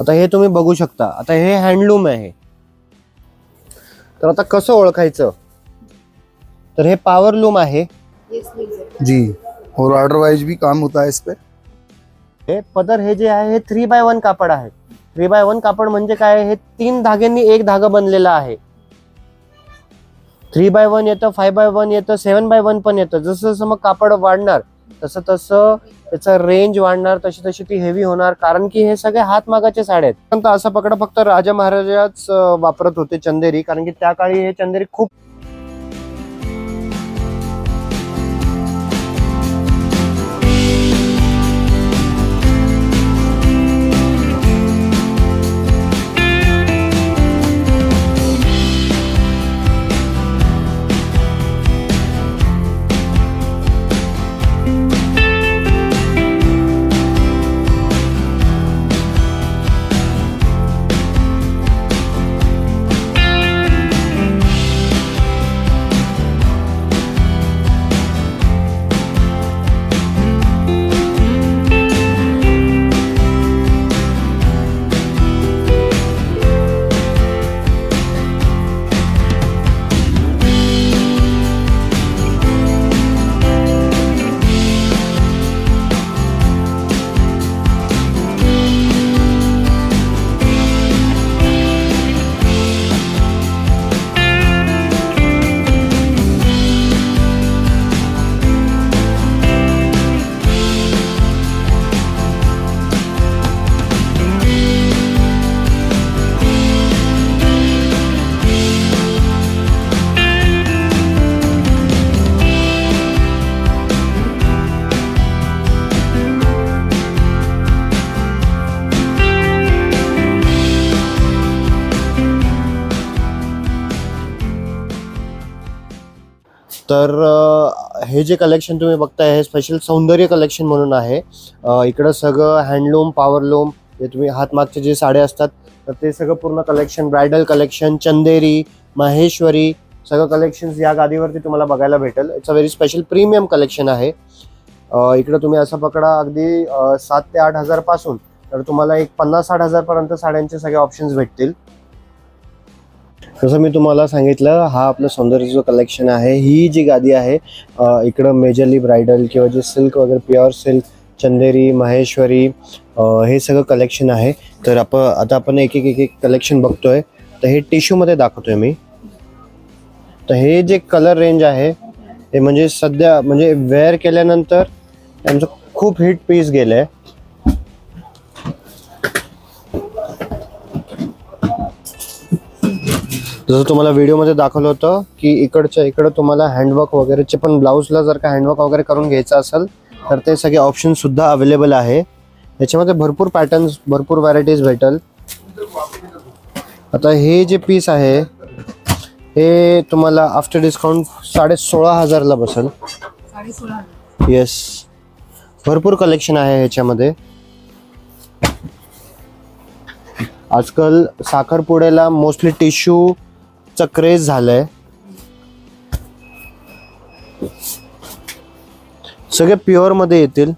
आता हे तुम्ही बघू शकता. आता हे हँडलूम आहे. तर आता कसं ओळखायचं? तर हे पॉवर लूम आहे. जी और ऑर्डर वाइज भी काम होता है इस पे. हे पदर हे जे आहे हे थ्री बाय वन कापड आहे. थ्री बाय वन कापड म्हणजे काय हे तीन धाग्यांनी एक धागा बनलेला आहे. थ्री बाय वन येतं फाय बाय वन येतं सेवन बाय वन पण येतं. जसं जसं मग कापड वाढणार तसं तसं त्याचा रेंज वाढणार तशी तशी ती हेवी होणार कारण की हे सगळे हातमागाचे साड्या आहेत. पण असा पकडा फक्त राजा महाराजाच वापरत होते चंदेरी कारण की त्या काळी हे चंदेरी खूप तर हे जे कलेक्शन तुम्ही बघताय हे स्पेशल सौंदर्य कलेक्शन म्हणून आहे. इकडं सगळं हँडलूम पॉवरलूम जे तुम्ही हातमागचे जे साड्या असतात तर ते सगळं पूर्ण collection bridal collection Chanderi Maheshwari सगळं कलेक्शन्स या गादीवरती तुम्हाला बघायला भेटेल. It's a very special premium collection आहे. इकडं तुम्ही असं पकडा अगदी सात ते आठ हजारपासून तर तुम्हाला एक पन्नास साठ हजारपर्यंत साड्यांचे सगळे ऑप्शन्स भेटतील. जसं मी तुम्हाला सांगितलं हा आपलं सौंदर्याचं कलेक्शन आहे ही जी गादी आहे इकडं मेजरली ब्रायडल किंवा जे सिल्क वगैरे प्युअर सिल्क चंदेरी महेश्वरी हे सगळं कलेक्शन आहे. तर आपण आता आपण एक एक एक एक कलेक्शन बघतोय. तर हे टिश्यूमध्ये दाखवतोय मी. तर हे जे कलर रेंज आहे ते म्हणजे सध्या म्हणजे वेअर केल्यानंतर त्यांचं खूप हिट पीस गेलं आहे जसं तुम्हाला व्हिडिओमध्ये दाखवलं होतं की इकडच्या इकडं तुम्हाला हँडवर्क वगैरेचे पण ब्लाऊजला जर का हँडवर्क वगैरे करून घ्यायचं असेल तर ते सगळे ऑप्शनसुद्धा अवेलेबल आहे. याच्यामध्ये भरपूर पॅटर्न्स भरपूर व्हरायटीज भेटल. आता हे जे पीस आहे हे तुम्हाला आफ्टर डिस्काउंट साडे सोळा हजारला बसेल. येस भरपूर कलेक्शन आहे ह्याच्यामध्ये. आजकाल साखरपुड्याला मोस्टली टिश्यू चा क्रेज झालंय. सगळे प्युअरमध्ये येतील.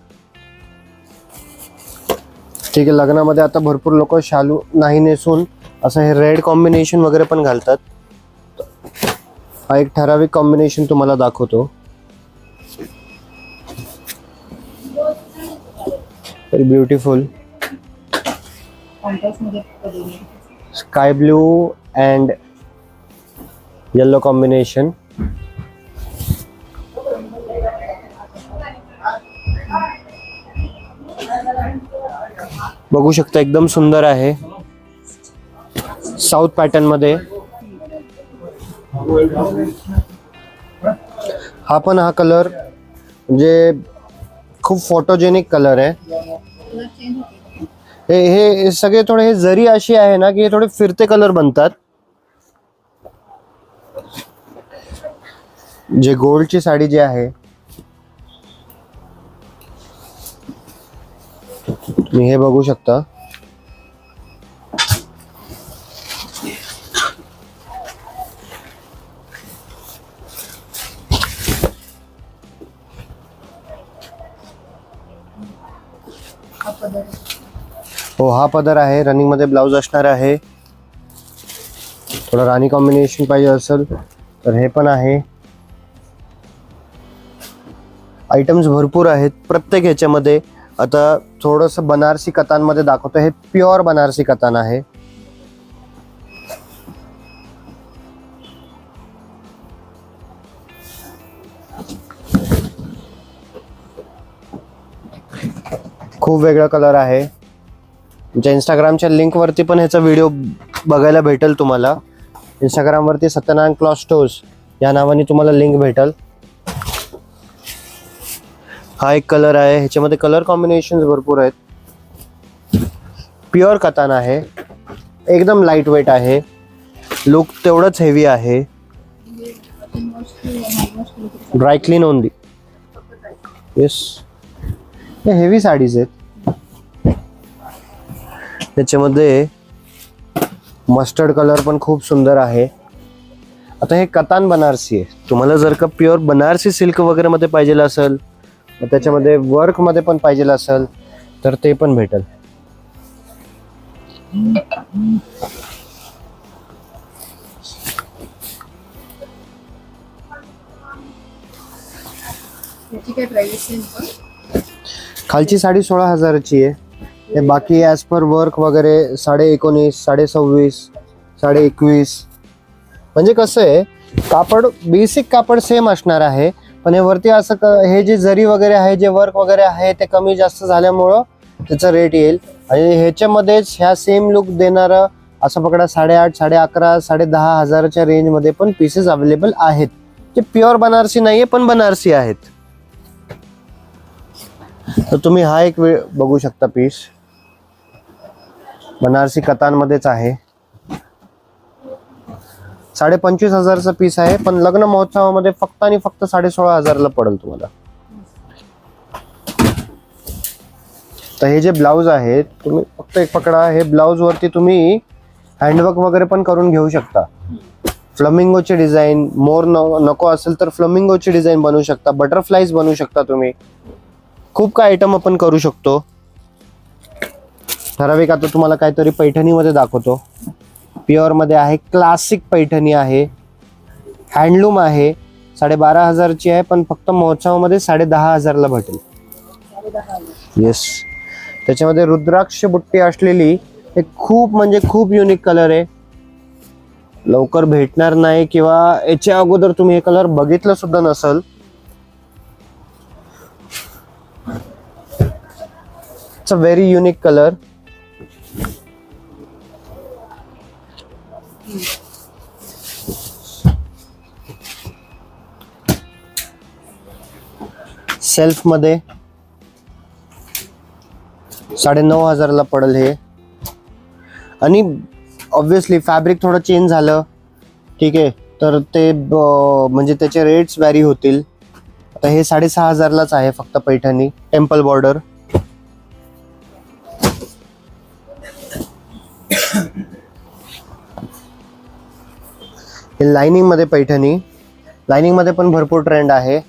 ठीक आहे लग्नामध्ये आता भरपूर लोक शालू नाही नेसून असं हे रेड कॉम्बिनेशन वगैरे पण घालतात. हा एक ठराविक कॉम्बिनेशन तुम्हाला दाखवतो. Beautiful sky blue and yellow combination बघू शकता एकदम सुंदर आहे. साऊथ पॅटर्नमध्ये. हा पण हा कलर म्हणजे खूप फोटोजेनिक कलर आहे. हे हे हे सगळे थोडे हे जरी अशी आहे ना की हे थोडे फिरते कलर बनतात. जे गोल्डची साडी जी आहे तुम्ही हे बघू शकता. हो हा पदर आहे. रनिंगमध्ये ब्लाऊज असणार आहे. थोडं राणी कॉम्बिनेशन पाहिजे असेल तर हे पण आहे. आयटम्स भरपूर आहेत. प्रत्येक ह्याच्यामध्ये आता थोडंसं बनारसी कथांमध्ये दाखवतो. हे प्युअर बनारसी कथान आहे. खूप वेगळा कलर आहे. तुमच्या इंस्टाग्रामच्या लिंकवरती पण ह्याचा व्हिडिओ बघायला भेटेल तुम्हाला. इंस्टाग्रामवरती सत्यनारायण क्लॉस्टोज या नावाने तुम्हाला लिंक भेटेल. हा एक कलर आहे. ह्याच्यामध्ये कलर कॉम्बिनेशन भरपूर आहेत. प्युअर कतान आहे. एकदम लाइट वेट आहे. लुक तेवढंच हेवी आहे. ड्राय क्लीन ओनली येस हे हेवी साडीज आहेत. त्याच्यामध्ये मस्टर्ड कलर पण खूप सुंदर आहे. आता हे कतान बनारसी आहे. तुम्हाला जर का प्युअर बनारसी सिल्क वगैरे मध्ये पाहिजे असेल मग त्याच्यामध्ये वर्कमध्ये पण पाहिजे असेल तर ते पण भेटेल. खालची साडी सोळा हजाराची आहे. बाकी ॲज पर वर्क वगैरे साडे एकोणीस साडे सव्वीस साडे एकवीस. म्हणजे कसं आहे कापड बेसिक कापड सेम असणार आहे. पण हे वरती असं क- हे जे जरी वगैरे आहे जे वर्क वगैरे आहे ते कमी जास्त झाल्यामुळं त्याचा रेट येईल. आणि ह्याच्यामध्येच ह्या सेम लुक देणारं असं पकडा साडेआठ साडे अकरा साडे दहा हजाराच्या रेंजमध्ये पण पीसेस अवेलेबल आहेत. ते प्युअर बनारसी नाहीये पण बनारसी आहेत. तर तुम्ही हा एक वेळ बघू शकता पीस बनारसी कतांमध्येच आहे. साडे पंचवीस हजारचा पीस आहे. पण लग्न महोत्सवामध्ये फक्त आणि फक्त साडे सोळा हजारला पडेल तुम्हाला. तर हे जे ब्लाऊज आहेत तुम्ही फक्त एक पकडा. हे ब्लाऊज वरती तुम्ही हँडवर्क वगैरे पण करून घेऊ शकता. फ्लमिंगोची डिझाईन मोर न नको असेल तर फ्लमिंगोची डिझाईन बनवू शकता. बटरफ्लायज बनवू शकता तुम्ही. खूप काय आयटम आपण करू शकतो. ठराविक आता तुम्हाला काहीतरी पैठणीमध्ये दाखवतो. प्युअरमध्ये आहे क्लासिक पैठणी आहे हँडलूम आहे साडेबारा हजारची आहे पण फक्त महोत्सवामध्ये साडे दहा हजारला भेटेल. येस त्याच्यामध्ये रुद्राक्ष बुट्टी असलेली हे खूप म्हणजे खूप युनिक कलर आहे. लवकर भेटणार नाही किंवा याच्या अगोदर तुम्ही हे कलर बघितलं सुद्धा नसल. It's a very unique colour सेल्फमध्ये साडे नऊ हजारला पडेल हे. आणि ऑब्विसली फॅब्रिक थोडं चेंज झालं. ठीक आहे. तर ते म्हणजे त्याचे रेट्स व्हॅरी होतील. आता हे साडेसहा हजारलाच आहे फक्त पैठणी. टेम्पल बॉर्डर हे लाइनिंगमध्ये पैठणी. लाइनिंगमध्ये पण भरपूर ट्रेंड आहे.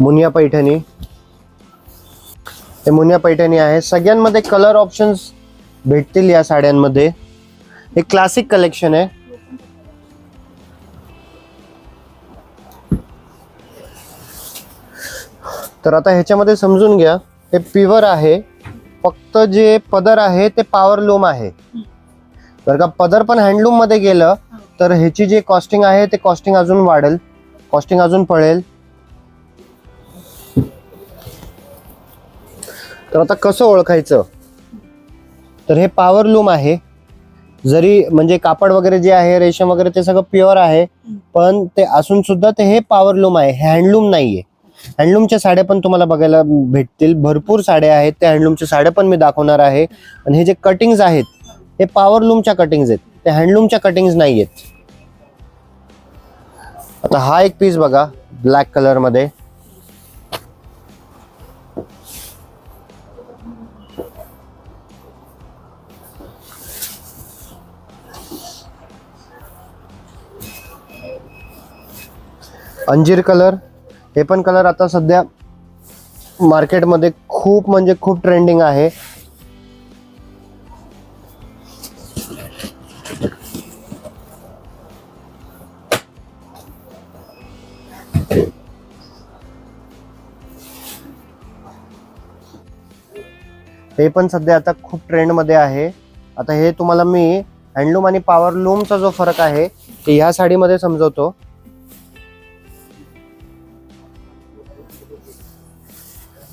मुनिया पैठणी. हे मुनिया पैठणी आहे. सगळ्यांमध्ये कलर ऑप्शन्स भेटतील या साड्यांमध्ये. हे क्लासिक कलेक्शन आहे. तर आता ह्याच्यामध्ये समजून घ्या. हे प्युअर आहे. फक्त जे पदर आहे ते पॉवर लूम आहे. जर का पदर पण हँडलूममध्ये गेलं तर ह्याची जी कॉस्टिंग आहे ते कॉस्टिंग अजून वाढेल. कॉस्टिंग अजून पळेल. तर आता कसं ओळखायचं? तर हे पॉवर लूम आहे. जरी म्हणजे कापड वगैरे जे आहे रेशम वगैरे ते सगळं प्युअर आहे पण ते असून सुद्धा ते हे पॉवर लूम आहे. हँडलूम नाहीये. हँडलूमच्या साड्या पण तुम्हाला बघायला भेटतील. भरपूर साड्या आहेत. त्या हँडलूमच्या साड्या पण मी दाखवणार आहे. आणि हे जे कटिंग्ज आहेत हे पॉवर लूमच्या कटिंग्ज आहेत. ते हँडलूमच्या कटिंग्ज नाही आहेत आता हा एक पीस बघा ब्लॅक कलरमध्ये अंजीर कलर हे पण कलर आता सध्या मार्केटमध्ये खूप म्हणजे खूप ट्रेंडिंग आहे. हे पण सध्या आता खूप ट्रेंडमध्ये आहे. आता हे तुम्हाला मी हँडलूम आणि पॉवर लूमचा जो फरक आहे ते ह्या साडीमध्ये समजवतो.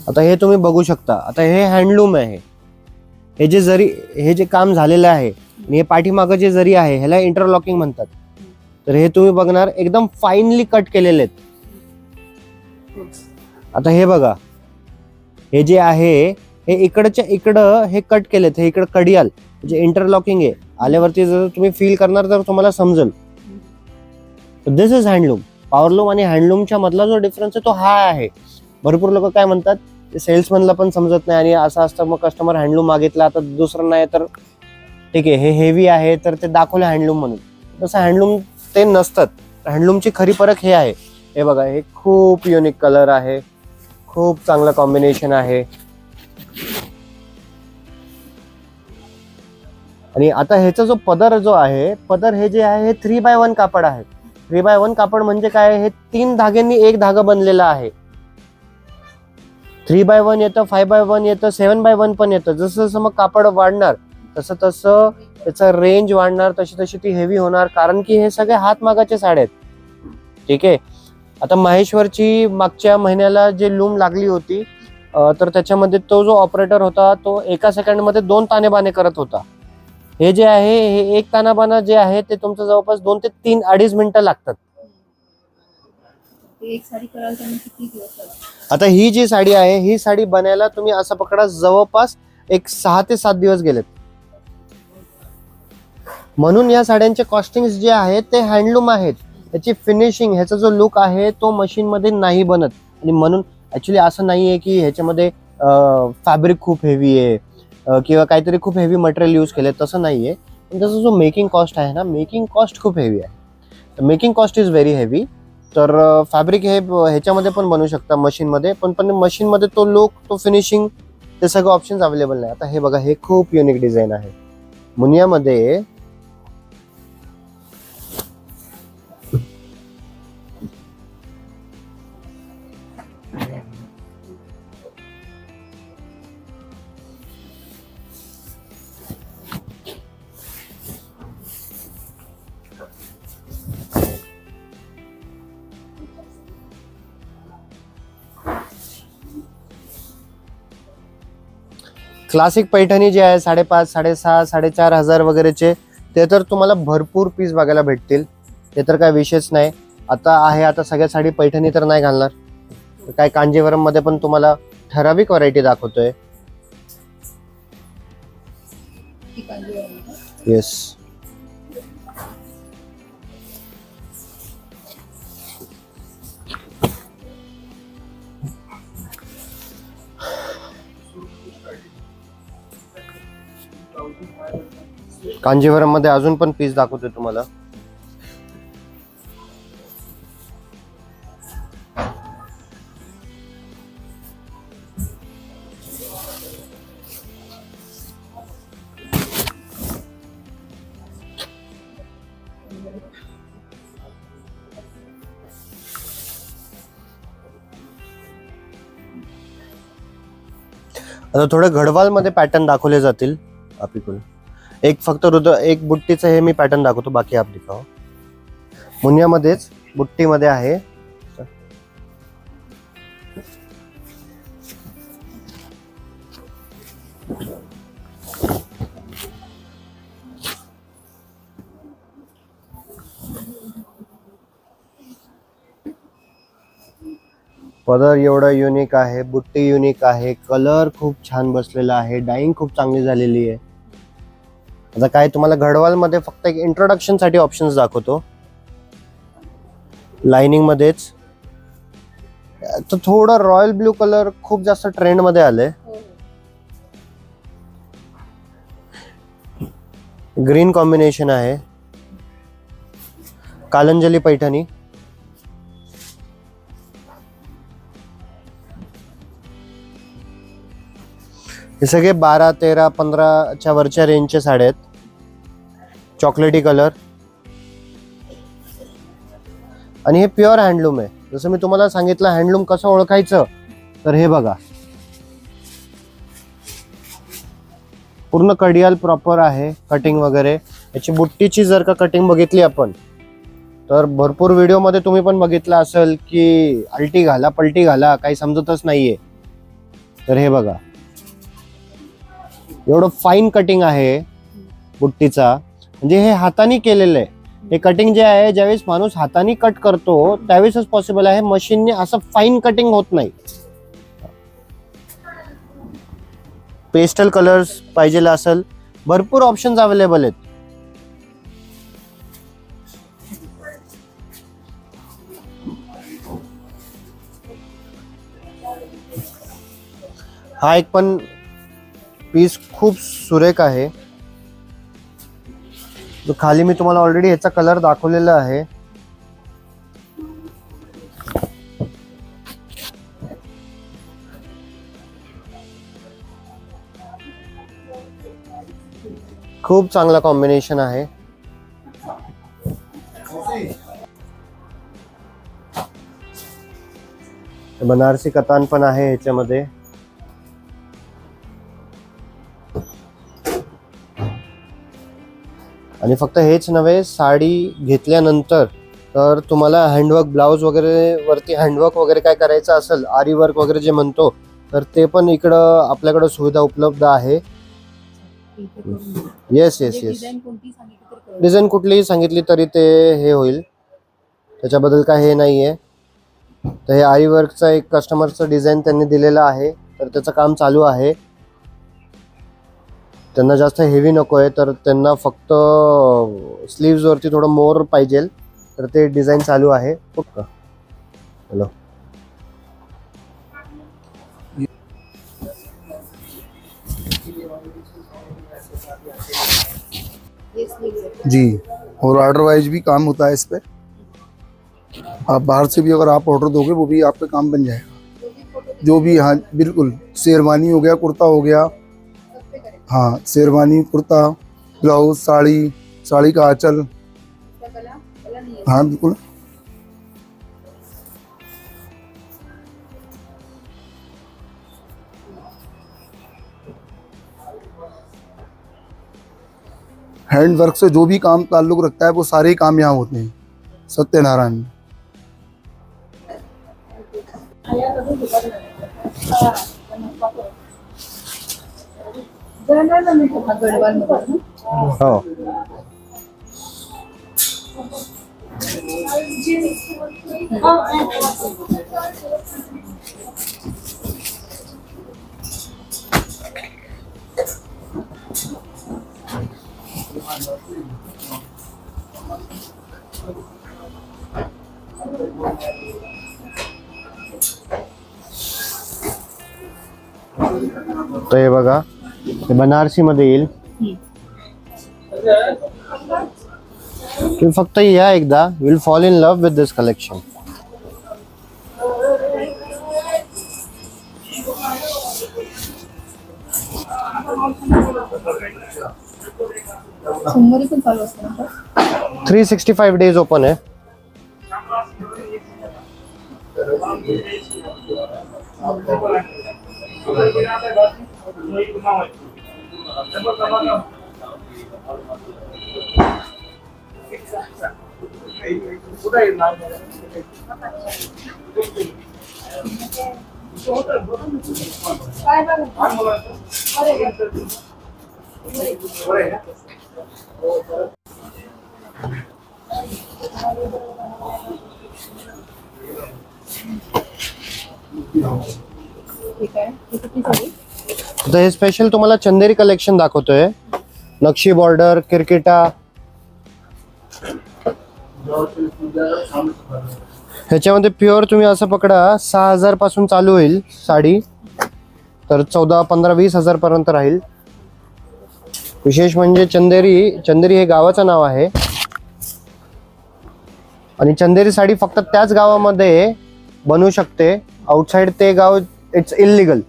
आता हे तुम्ही बघू शकता. आता हे हँडलूम आहे. हे जे जरी हे जे काम झालेलं आहे आणि हे पाठीमागं जे जरी आहे ह्याला इंटरलॉकिंग म्हणतात. तर हे तुम्ही बघणार एकदम फाईनली कट केलेले आहेत. आता हे बघा. हे जे आहे हे इकडच्या इकडं हे कट केलेत. हे इकडं कडियाल जे इंटरलॉकिंग आहे. आल्यावरती जर तुम्ही फील करणार तर तुम्हाला समजेल. दिस इज हँडलूम पॉवरलूम आणि हँडलूमच्या मधला जो डिफरन्स आहे तो हा आहे. भरपूर लोक काय म्हणतात? सेल्समनला पण समजत नाही आणि असं असतं मग कस्टमर हँडलूम मागितला आता दुसरं नाही तर ठीक आहे हे हेवी आहे तर ते दाखवलं हँडलूम म्हणून. तसं हँडलूम ते नसतात. हँडलूमची खरी परख हे आहे. हे बघा हे खूप युनिक कलर आहे. खूप चांगलं कॉम्बिनेशन आहे. आणि आता ह्याचा जो पदर जो आहे पदर हे जे आहे हे थ्री बाय वन कापड आहे. थ्री बाय वन कापड म्हणजे काय हे तीन धाग्यांनी एक धागा बनलेला आहे. थ्री बाय वन येतं फाय बाय वन येतं सेवन बाय वन पण येतं. जसं जसं मग कापड वाढणार तसं तसं त्याचं रेंज वाढणार तशी तशी ती हेवी होणार. कारण की हे सगळे हातमागाचे साड्या आहेत. ठीक आहे? आता महेश्वरची मागच्या महिन्याला जे लूम लागली होती तर त्याच्यामध्ये तो जो ऑपरेटर होता तो एका सेकंडमध्ये दोन तानेबाने करत होता. हे जे आहे हे एक तानाबाना जे आहे ते तुमचं जवळपास दोन ते तीन अडीच मिनिटं लागतात. एक साडी त्यांना किती दिवस लागतात आता ही जी साडी आहे ही साडी बनायला तुम्ही असं पकडा जवळपास एक सहा ते सात दिवस गेलेत. म्हणून या साड्यांचे कॉस्टिंग जे आहेत ते हँडलूम आहेत. याची फिनिशिंग ह्याचा जो लुक आहे तो मशीन मध्ये नाही बनत. आणि म्हणून ऍक्च्युली असं नाहीये की ह्याच्यामध्ये फॅब्रिक खूप हेवी आहे अं, किंवा काहीतरी खूप हेवी मटेरियल यूज केले तसं नाहीये. पण त्याचा जो मेकिंग कॉस्ट आहे ना मेकिंग कॉस्ट खूप हेवी आहे. Making cost is very heavy तर फॅब्रिक हे ब- ह्याच्यामध्ये पण बनवू शकता मशीनमध्ये. पण पण मशीनमध्ये तो लुक तो फिनिशिंग ते सगळं ऑप्शन्स अवेलेबल नाही. आता हे बघा हे खूप युनिक डिझाईन आहे. मुनियामध्ये क्लासिक पैठणी जे आहे साडेपाच साडेसहा साडेचार हजार वगैरेचे ते तर तुम्हाला भरपूर पीस बघायला भेटतील. ते तर काय विशेष नाही. आता आहे आता सगळ्या साडी पैठणी तर नाही घालणार. काय कांजीवरममध्ये पण तुम्हाला ठराविक व्हरायटी दाखवतोय. ती येस कांजीवरममध्ये अजून पण पीस दाखवतोय तुम्हाला. आता थोडं गढवालमध्ये पॅटर्न दाखवले जातील आपल्याकडून एक फक्त हृदय एक बुट्टीचं हे मी पॅटर्न दाखवतो बाकी आप दिखाव मुनियामध्येच बुट्टीमध्ये आहे. पदर एवढा युनिक आहे बुट्टी युनिक आहे कलर खूप छान बसलेला आहे डाईंग खूप चांगली झालेली आहे. आता काय तुम्हाला घडवालमध्ये फक्त एक इंट्रोडक्शनसाठी ऑप्शन्स दाखवतो. लाइनिंगमध्येच तर थोडं रॉयल ब्लू कलर खूप जास्त ट्रेंडमध्ये आले आलंय. ग्रीन कॉम्बिनेशन आहे. कालंजली पैठणी. हे सगळे बारा तेरा पंधराच्या वरच्या रेंजचे साड्या आहेत. चॉकलेटी कलर आणि हे प्युअर हँडलूम आहे. जसं मी तुम्हाला सांगितलं हँडलूम कसं ओळखायचं? तर हे बघा. पूर्ण कडियाल प्रॉपर आहे कटिंग वगैरे. याची बुट्टीची जर का कटिंग बघितली आपण तर भरपूर व्हिडिओमध्ये तुम्ही पण बघितलं असेल की अल्टी घाला पलटी घाला काही समजतच नाहीये. तर हे बघा. एवढं फाईन कटिंग आहे बुट्टीचा. म्हणजे हे हाताने केलेलं आहे. हे कटिंग जे आहे ज्यावेळेस माणूस हाताने कट करतो त्यावेळेसच पॉसिबल आहे. मशीनने असं फाईन कटिंग होत नाही. पेस्टल कलर्स पाहिजे असेल भरपूर ऑप्शन्स अवेलेबल आहेत. हा एक पण पीस खूप सुरेख आहे. जो खाली मी तुम्हाला ऑलरेडी ह्याचा कलर दाखवलेला आहे. खूप चांगला कॉम्बिनेशन आहे. बनारसी कतान पण आहे ह्याच्यामध्ये. आणि फक्त हेच नव्हे साडी घेतल्यानंतर तर तुम्हाला हँडवर्क ब्लाऊज वगैरे वरती हँडवर्क वगैरे काय करायचं असेल आरी वर्क वगैरे जे म्हणतो तर ते पण इकडं आपल्याकडं सुविधा उपलब्ध आहे. येस येस येस डिझाईन कुठलीही सांगितली तरी ते हे होईल. त्याच्याबद्दल काय हे नाही आहे तर हे आरी वर्कचा एक कस्टमरचं डिझाईन त्यांनी दिलेलं आहे. तर त्याचं काम चालू आहे. त्यांना जास्त हेवी नको आहे, तर त्यांना फक्त स्लीव्सवरती थोडं मोर पाहिजे. तर ते डिझाईन चालू आहे. हॅलो हे sleeves आहे. जी, और ऑर्डर वाइज भी काम होता है इस पे। आप बाहर से भी अगर आप ऑर्डर दोगे, वो भी आपका काम बन जाएगा। जो भी हाँ बिल्कुल, शेरवानी हो गया, कुर्ता हो गया हाँ शेरवानी, कुर्ता, ब्लाउज, साड़ी साड़ी का आंचल। है हाँ बिल्कुल। हैंड वर्क से जो भी काम ताल्लुक रखता है, वो सारे ही काम यहाँ होते हैं। सत्यनारायण। में हो. तर हे बघा. हे बनारसी मध्ये येईल तुम्ही फक्त या एकदा. Will fall in love with this collection? Three sixty five days open आहे. ठीक आहे. किती सॉरी तर हे स्पेशल तुम्हाला चंदेरी कलेक्शन दाखवतोय. नक्षी बॉर्डर किरकिटा. ह्याच्यामध्ये प्युअर तुम्ही असं पकडा सहा हजारपासून चालू होईल साडी. तर चौदा पंधरा वीस हजार पर्यंत राहील. विशेष म्हणजे चंदेरी चंदेरी हे गावाचं नाव आहे. आणि चंदेरी साडी फक्त त्याच गावामध्ये बनू शकते. आउटसाइड ते गाव इट्स इलिगल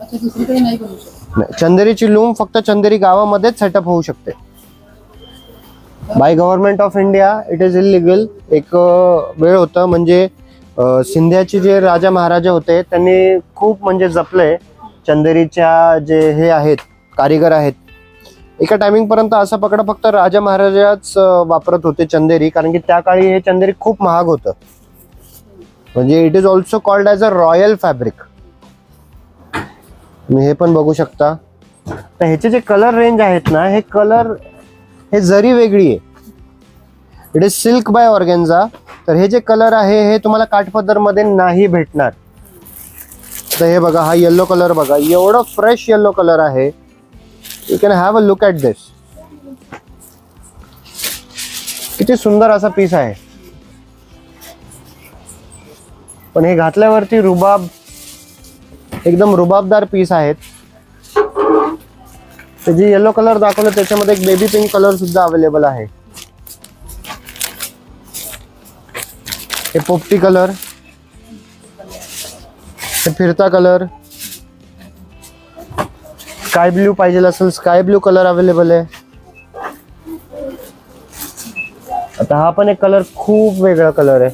अच्छा दुसरीकडे नाही शकत. नाही, चंदेरीची लूम फक्त चंदेरी गावामध्येच सेटअप होऊ शकते. By government of India it is illegal एक अ, वेळ होतं म्हणजे अ, सिंध्याचे जे राजा महाराजा होते त्यांनी खूप म्हणजे जपले. चंदेरीच्या जे हे आहेत कारीगर आहेत. एका टायमिंग पर्यंत असं पकडा फक्त राजा महाराजाच अ, वापरत होते चंदेरी कारण की त्या काळी हे चंदेरी खूप महाग होतं. म्हणजे it is also called as a royal fabric तुम्ही हे पण बघू शकता. तर ह्याचे जे कलर रेंज आहेत ना हे कलर हे जरी वेगळी आहे it is silk by organza तर हे जे कलर आहे हे तुम्हाला काठपदरमध्ये नाही भेटणार. तर हे बघा हा येल्लो कलर बघा. एवढं फ्रेश येल्लो कलर आहे. You can have a look at this किती सुंदर असा पीस आहे. पण हे घातल्यावरती रुबाब एकदम रुबाबदार पीस आहेत. ते जे येलो कलर दाखवलं त्याच्यामध्ये एक बेबी पिंक कलर सुद्धा अवेलेबल आहे. हे पोपटी कलर हे फिरता कलर स्काय ब्ल्यू पाहिजे असेल स्काय ब्ल्यू कलर अवेलेबल आहे. आता हा पण एक कलर खूप वेगळा कलर आहे.